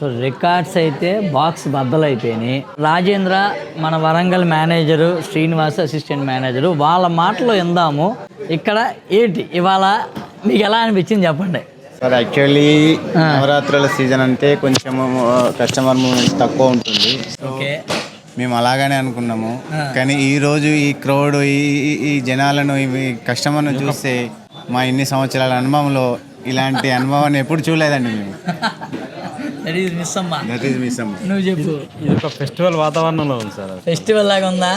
So records అయితే box బద్దలైపోయినాయి. రాజేంద్ర మన Warangal manager Srinivas assistant manager వాళ్ళ మాటలో ఇందాము ఇక్కడ ఏంటి? ఇవాళ మీకు ఎలా అనిపించింది చెప్పండి. సార్ యాక్చువల్లీ నవరాత్రుల సీజన్ అంటే కొంచెం కస్టమర్ మూమెంట్ తక్కువ ఉంటుంది. ఓకే. మేము అలాగనే అనుకున్నాము. కానీ ఈ రోజు ఈ క్రౌడ్ ఈ జనాలను ఈ కస్టమర్ను చూస్తే మా ఇన్ని సంవత్సరాల అనుభవంలో ఇలాంటి అనుభవాన్ని ఎప్పుడు చూడలేదండి మేము. దట్ ఈస్ మిస్ అమ్మా దట్ ఈస్ మిస్ నువ్వు చెప్పు. ఇది ఒక ఫెస్టివల్ వాతావరణంలో ఉంది సార్. ఫెస్టివల్ లాగా ఉందా?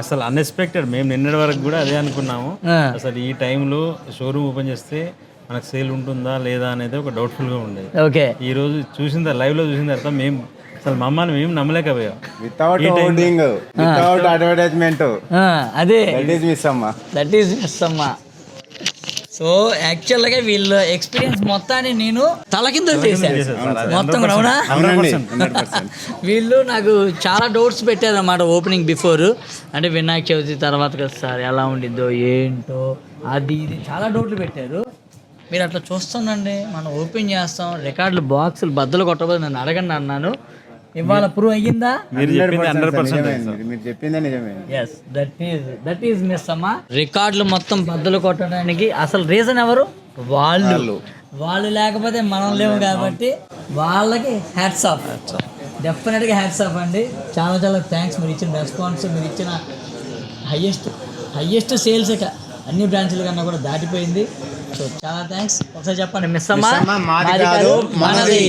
అసలు అన్ఎక్స్పెక్టెడ్ మేము నిన్నటి వరకు కూడా అదే అనుకున్నాము. అసలు ఈ టైంలో షోరూమ్ ఓపెన్ చేస్తే మనకు సేల్ ఉంటుందా లేదా అనేది ఒక డౌట్ఫుల్గా ఉండేది. ఓకే. ఈ రోజు చూసిన తర్వాత లైవ్లో చూసిన తర్వాత మేము అసలు మమ్మల్ని మేము నమ్మలేకపోయాం. వితౌట్ హోర్డింగ్ వితౌట్ అడ్వర్టైజ్మెంట్ అదే. దట్ ఈస్ మిస్ అమ్మ దట్ ఈస్ మిస్ అమ్మా సో యాక్చువల్గా వీళ్ళ ఎక్స్పీరియన్స్ మొత్తాన్ని నేను తల కింద చేశాను మొత్తం కూడా, అవునా? వీళ్ళు నాకు చాలా డౌట్స్ పెట్టారన్నమాట ఓపెనింగ్ బిఫోర్. అంటే వినాయక చవితి తర్వాత కదా సార్ ఎలా ఉండిద్దో ఏంటో అది ఇది చాలా డౌట్లు పెట్టారు. మీరు అట్లా చూస్తుండండి మనం ఓపెన్ చేస్తాం రికార్డులు బాక్సులు బద్దలు కొట్టబోదు నన్ను అడగండి అన్నాను. ఇవాళ ప్రూవ్ అయ్యిందా? మీరు చెప్పింది హండ్రెడ్ పర్సెంట్ మీరు చెప్పిందే నిజమే yes that is that is miss అమ్మా. రికార్డులు మొత్తం బద్దలు కొట్టడానికి అసలు రీజన్ ఎవరు? వాళ్ళు. వాళ్ళు. లేకపోతే మనం లేవు కాబట్టి వాళ్ళకి హ్యాట్స్ ఆఫ్ డెఫినెట్గా హ్యాట్స్ ఆఫ్ అండి. చాలా చాలా థ్యాంక్స్ మీరు ఇచ్చిన రెస్పాన్స్ మీరు ఇచ్చిన హయ్యెస్ట్ హయ్యెస్ట్ సేల్స్ అన్ని బ్రాంచ్ల కన్నా కూడా దాటిపోయింది. సో చాలా థ్యాంక్స్ ఒకసారి చెప్పండి మిస్ అమ్మా. మాది కాదు, మనది.